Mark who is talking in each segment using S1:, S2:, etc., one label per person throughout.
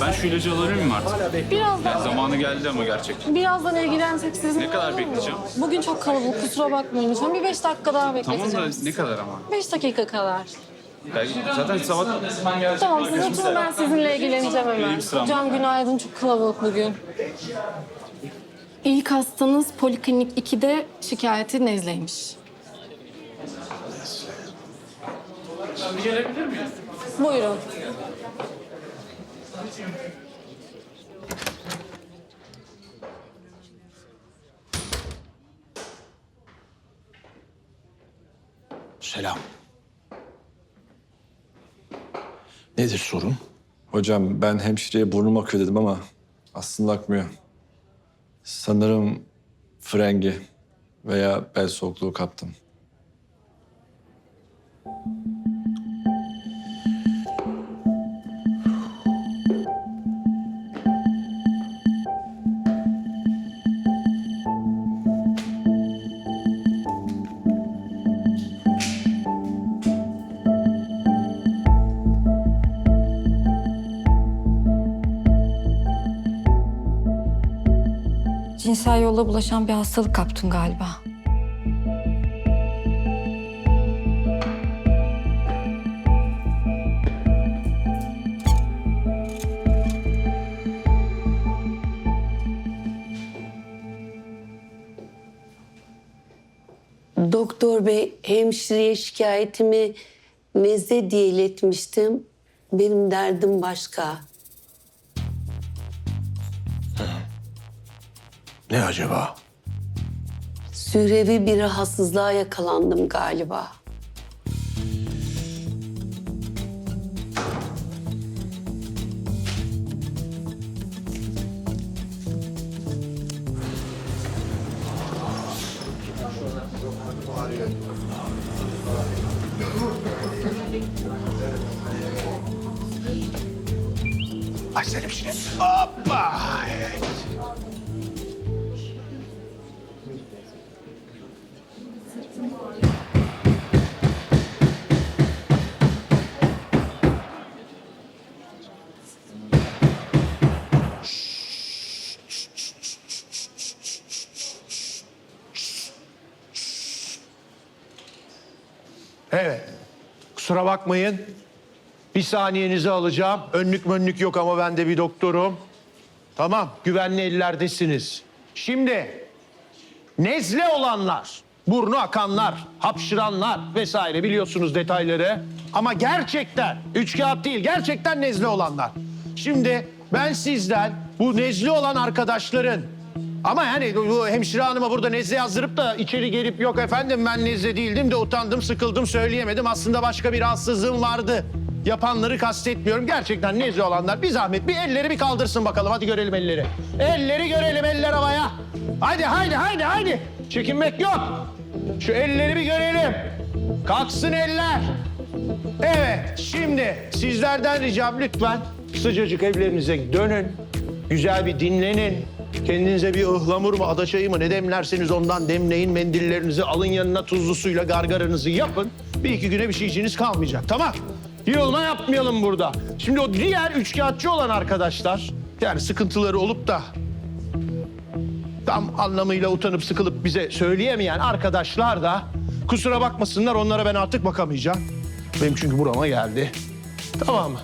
S1: Ben şu ilacı alabilir miyim artık?
S2: Birazdan,
S1: Yani zamanı geldi ama gerçekten.
S2: birazdan ilgilensek sizinle
S1: Ne kadar
S2: olur mu?
S1: bekleyeceğim?
S2: Bugün çok kalabalık kusura bakmayın lütfen. Bir beş dakika daha
S1: Tamam da ne kadar ama?
S2: Beş dakika kadar.
S1: Ben zaten sabah...
S2: Tamam siz oturun ben sizinle ilgileneceğim hemen.
S1: Benim sıram.
S2: Hocam günaydın çok kalabalık bugün. İlk hastanız poliklinik 2'de şikayeti nezleymiş.
S1: Gelebilir miyim?
S2: Buyurun.
S3: Selam. Nedir sorun?
S4: Hocam ben hemşireye burnum akıyor dedim ama aslında akmıyor. Sanırım frengi veya bel soğukluğu kaptım.
S5: Cinsel yolla bulaşan bir hastalık kaptın galiba.
S6: Doktor bey hemşireye şikayetimi nezle diye iletmiştim. Benim derdim başka.
S3: Ne acaba?
S6: Sürevi bir rahatsızlığa yakalandım galiba.
S3: Açsana bir şey. Hoppa!
S7: Evet. Kusura bakmayın. Bir saniyenizi alacağım. Önlük mönlük yok ama ben de bir doktorum. Tamam, güvenli ellerdesiniz. Şimdi nezle olanlar, burnu akanlar, hapşıranlar vesaire biliyorsunuz detayları. Ama gerçekten, üç kağıt değil, gerçekten nezle olanlar. Şimdi ben sizden bu nezle olan arkadaşların ama yani bu hemşire hanıma burada nezle yazdırıp da içeri gelip yok efendim ben nezle değildim de utandım, sıkıldım, söyleyemedim. Aslında başka bir rahatsızlığım vardı. Yapanları kastetmiyorum. Gerçekten nezle olanlar bir zahmet bir elleri bir kaldırsın bakalım. Hadi görelim elleri. Elleri görelim eller havaya. Hadi haydi haydi haydi. Çekinmek yok. Şu elleri bir görelim. Kalksın eller. Evet, şimdi sizlerden ricam lütfen sıcacık evlerinize dönün. Güzel bir dinlenin. Kendinize bir ıhlamur mu, ada çayı mı ne demlerseniz ondan demleyin. Mendillerinizi alın yanına tuzlu suyla gargaranızı yapın. Bir iki güne bir şeyciniz kalmayacak, tamam? Yığılma yapmayalım burada. Şimdi o diğer üçkağıtçı olan arkadaşlar... ...yani sıkıntıları olup da tam anlamıyla utanıp sıkılıp bize söyleyemeyen arkadaşlar da kusura bakmasınlar onlara ben artık bakamayacağım. Benim çünkü burama geldi. Tamam mı?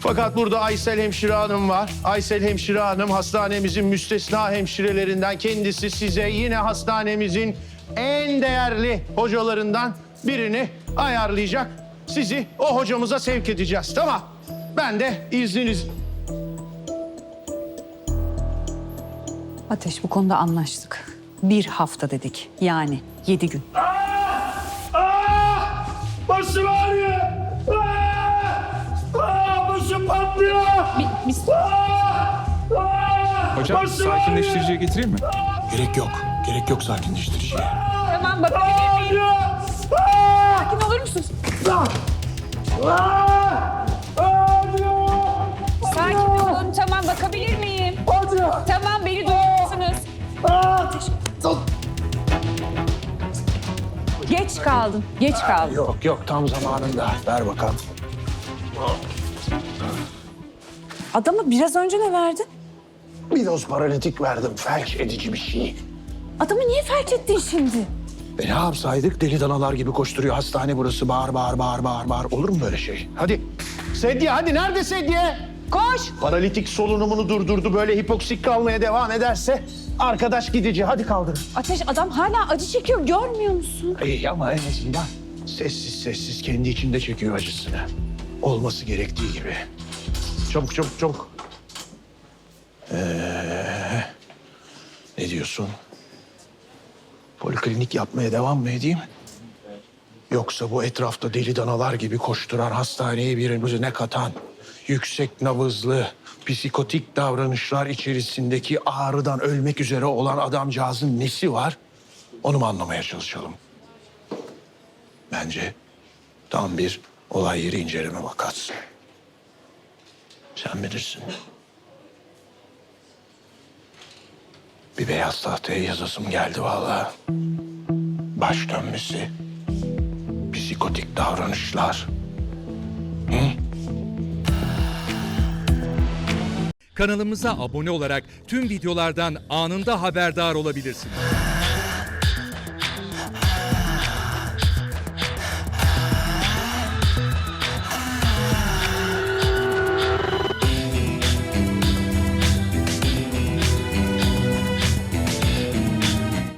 S7: Fakat burada Aysel Hemşire Hanım var. Aysel Hemşire Hanım hastanemizin müstesna hemşirelerinden. Kendisi size yine hastanemizin en değerli hocalarından birini ayarlayacak. Sizi o hocamıza sevk edeceğiz. Tamam. Ben de izniniz...
S8: Ateş bu konuda anlaştık. Bir hafta dedik. Yani yedi gün.
S7: Aa! Başım ağrıyor! Aa! Aa! Başım patlıyor!
S1: Hocam sakinleştiriciye getireyim mi?
S3: Gerek yok. Gerek yok sakinleştiriciye.
S5: Tamam bakabilir miyim? Sakin olur musun? Sakin olun. Tamam bakabilir miyim? Tamam beni duyuyorsunuz. Geç kaldın. Geç kaldın.
S7: Yok yok tam zamanında. Ver bakalım.
S8: Adama biraz önce ne verdin?
S3: Bir doz paralitik verdim. Felç edici bir şey.
S8: Adamı niye felç ettin şimdi?
S3: E ne yapsaydık? Deli danalar gibi koşturuyor. Hastane burası. Bağır bağır bağır bağır bağır. Olur mu böyle şey?
S7: Hadi. Sedye hadi nerede sedye?
S5: Koş.
S7: Paralitik solunumunu durdurdu. Böyle hipoksik kalmaya devam ederse arkadaş gidici. Hadi kaldır.
S8: Ateş adam hala acı çekiyor görmüyor musun?
S7: İyi ama en azından sessiz sessiz kendi içinde çekiyor acısını. Olması gerektiği gibi. Çabuk çabuk çabuk. Ee, ne diyorsun? Poliklinik yapmaya devam mı edeyim? Yoksa bu etrafta deli danalar gibi koşturan hastaneye birine katan, yüksek nabızlı, psikotik davranışlar içerisindeki ağrıdan ölmek üzere olan adamcağızın nesi var? Onu mu anlamaya çalışalım? Bence tam bir olay yeri inceleme vakası. Sen bilirsin. Beyaz tahtaya yazasım geldi vallahi. Baş dönmesi, psikotik davranışlar.
S9: Kanalımıza abone olarak tüm videolardan anında haberdar olabilirsiniz.